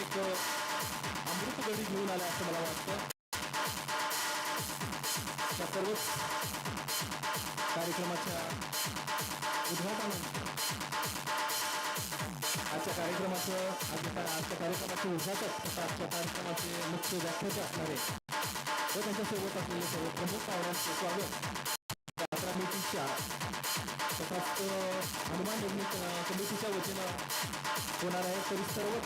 एक अमृत गडी घेऊन आला असं मला वाटतं. त्या सर्वच कार्यक्रमाच्या उद्घाटनानंतर आजच्या कार्यक्रमाचं आज आजच्या कार्यक्रमाचे उद्घाटक तथा आजच्या कार्यक्रमाचे मुख्य व्याख्याते असणारे व त्यांच्यासोबत असलेले सर्व प्रमुख पाहुण्यांचे स्वागत. यात्रा समितीच्या तथाच हनुमान निर्मित अ, समितीच्या वतीनं होणार आहे तरी सर्वच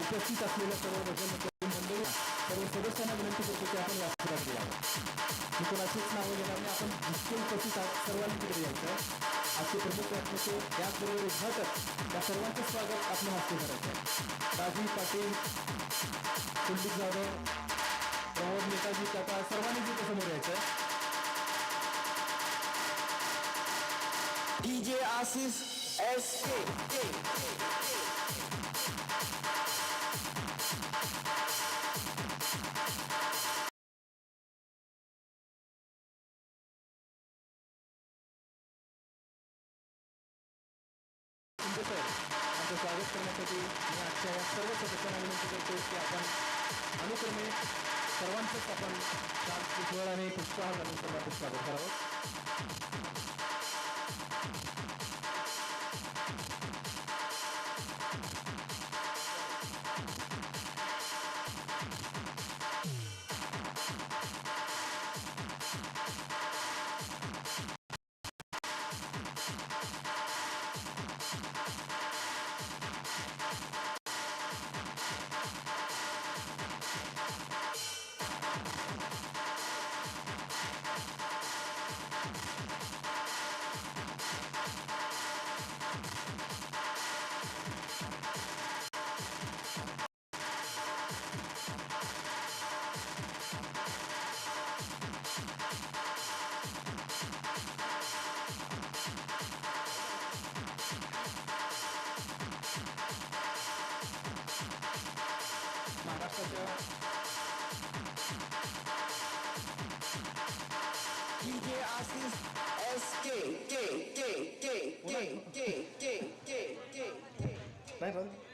उपस्थित असलेल्या सर्व भजन मंडळी सर्व सदस्यांना विनंती करतो की आपण व्यासपीठात बोलावं मी कोणाचीच नावं घेणार नाही आपण जितके उपस्थित आहात सर्वांनी तिकडे यायचं आहे आजचे प्रमुख व्याख्याते त्याचबरोबर उद्घाटक त्या सर्वांचं स्वागत आपल्या हस्ते करायचं आहे राजीव पाटील कुलदीप जाधव प्रमोद नेताजी काका सर्वांनी तिथे समोर यायचं आहे DJ Asis SK. सर आमचं स्वागत करण्यासाठी मी आजच्या या सर्व सदस्यांना विनंती करतो की आपण अनुक्रमे सर्वांचंच आपण छान कुशळ आणि पुष्पहार घालून सर्वांचं स्वागत करावं you 来，拜拜。